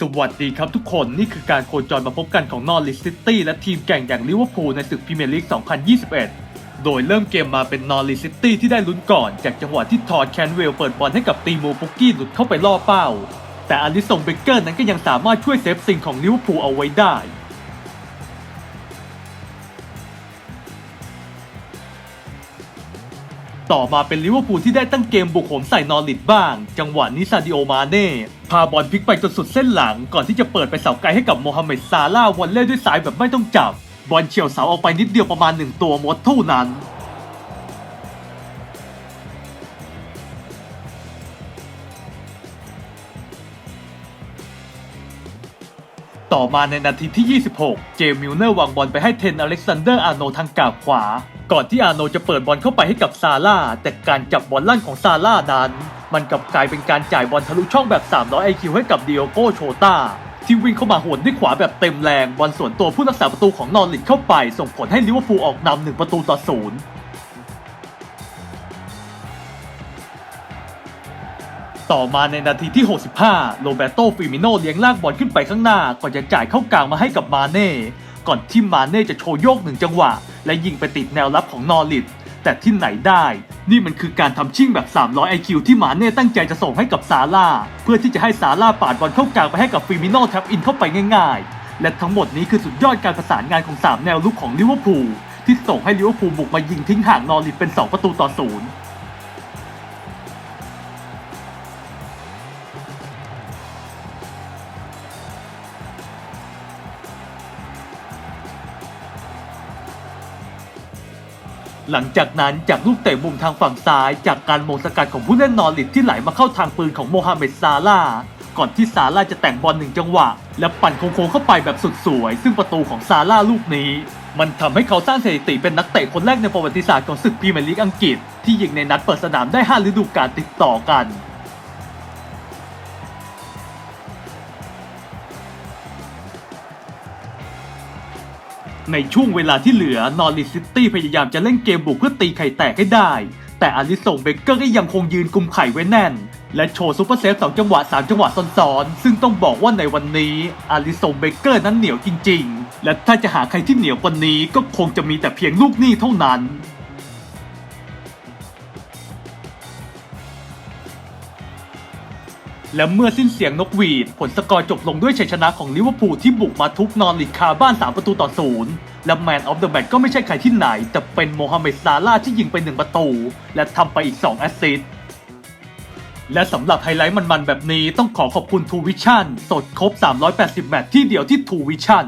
สวัสดีครับทุกคนนี่คือการโคจรมาพบกันของนอริสซิตี้และทีมแก่งอย่างลิเวอร์พูลในศึกพรีเมียร์ลีก 2021 โดยเริ่มเกมมาเป็นนอริสซิตี้ที่ได้ลุ้นก่อน จากจังหวะที่ทอดแคนเวลเปิดบอลให้กับตีโมปุกกี้หลุดเข้าไปล่อเป้า แต่อลิสงเบเกอร์นั้นก็ยังสามารถช่วยเซฟสิ่งของลิเวอร์พูลเอาไว้ได้ ต่อมาเป็นลิเวอร์พูลที่ได้ตั้งเกมบุกโหมใส่นอริดบ้าง จังหวะนี้ซาดิโอมาเน่พาบอลพลิกไปจนสุดเส้นหลัง ก่อนที่จะเปิดไปเสาไกลให้กับโมฮัมเหม็ดซาลาวอลเล่ด้วยซ้ายแบบไม่ต้องจับ บอลเฉียวเสาออกไปนิดเดียวประมาณหนึ่งตัวมดเท่านั้นต่อมาในนาทีที่ 26 เจมิลเนอร์วางบอลไปให้เทนอเล็กซานเดอร์อาร์โนทางกาบขวา ก่อนที่อาร์โนจะเปิดบอลเข้าไปให้กับซาร่าแต่การจับบอลลั่นของซาร่านั้น มันกลับกลายเป็นการจ่ายบอลทะลุช่องแบบ 300 IQ ให้กับดิโอโกโชตาที่วิ่งเข้ามาโหนด้วยขวาแบบเต็มแรงบอลส่วนตัวผู้รักษาประตูของนอริทเข้าไป ส่งผลให้ลิเวอร์พูลออกนำหนึ่งประตูต่อศูนย์ต่อมาในนาทีที่ 65 โรเบโตฟิมิโนเลี้ยงลากบอลขึ้นไปข้างหน้าก่อนจะจ่ายเข้ากลางมาให้กับมาเน่ ก่อนที่มาเน่จะโชว์โยกหนึ่งจังหวะ และยิงไปติดแนวรับของนอริทแต่ที่ไหนได้ นี่มันคือการทำชิ่งแบบ 300 IQ ที่มาเน่ตั้งใจจะส่งให้กับซาร่า เพื่อที่จะให้ซาร่าปาดบอลเข้ากลางไปให้กับฟิมิโนแท็บอินเข้าไปง่ายๆ และทั้งหมดนี้คือสุดยอดการประสานงานของ 3 แนวลุกของลิเวอร์พูลที่ส่งให้ลิเวอร์พูลบุกมายิงทิ้งห่างนอริทเป็น 2 ประตูต่อศูนย์ หลังจากนั้นจากลูกเตะมุมทางฝั่งซ้าย จากการมงสกัดของผู้เล่นนอริทที่ไหลมาเข้าทางปืนของโมฮัมเหม็ดซาลาก่อนที่ซาลาจะแต่งบอลหนึ่งจังหวะ และปั่นโค้งเข้าไปแบบสุดสวย ซึ่งประตูของซาลาลูกนี้ มันทำให้เขาสร้างสถิติเป็นนักเตะคนแรกในประวัติศาสตร์ของศึกพรีเมียร์ลีกอังกฤษ ที่ยิงในนัดเปิดสนามได้ 5 ฤดูกาลติดต่อกัน ในช่วงเวลาที่เหลือนอริสซิตี้พยายามจะเล่นเกมบุกเพื่อตีไข่แตกให้ได้ แต่อาริสงเบเกอร์ก็ยังคงยืนกุมไข่ไว้แน่น และโชว์ซูเปอร์เซฟสองจังหวะ 3 จังหวะซ้อนๆ ซึ่งต้องบอกว่าในวันนี้อาริสงเบเกอร์นั้นเหนียวจริง ๆ และถ้าจะหาใครที่เหนียวกว่านี้ก็คงจะมีแต่เพียงลูกหนี้เท่านั้น และเมื่อสิ้นเสียงนกหวีด ผลสกอร์จบลงด้วยชัยชนะของลิเวอร์พูลที่บุกมาทุบนอนลิกคาบ้าน 3 ประตูต่อศูนย์และแมนออฟเดอะแมตช์ก็ไม่ใช่ใครที่ไหน แต่เป็นโมฮัมเหม็ดซาลาที่ยิงไป 1 ประตู และทำไปอีก 2 แอสซิสต์และสำหรับไฮไลท์มันๆแบบนี้ต้องขอขอบคุณทูวิชั่นสดครบ 380 แมตช์ที่เดียวที่ทูวิชั่น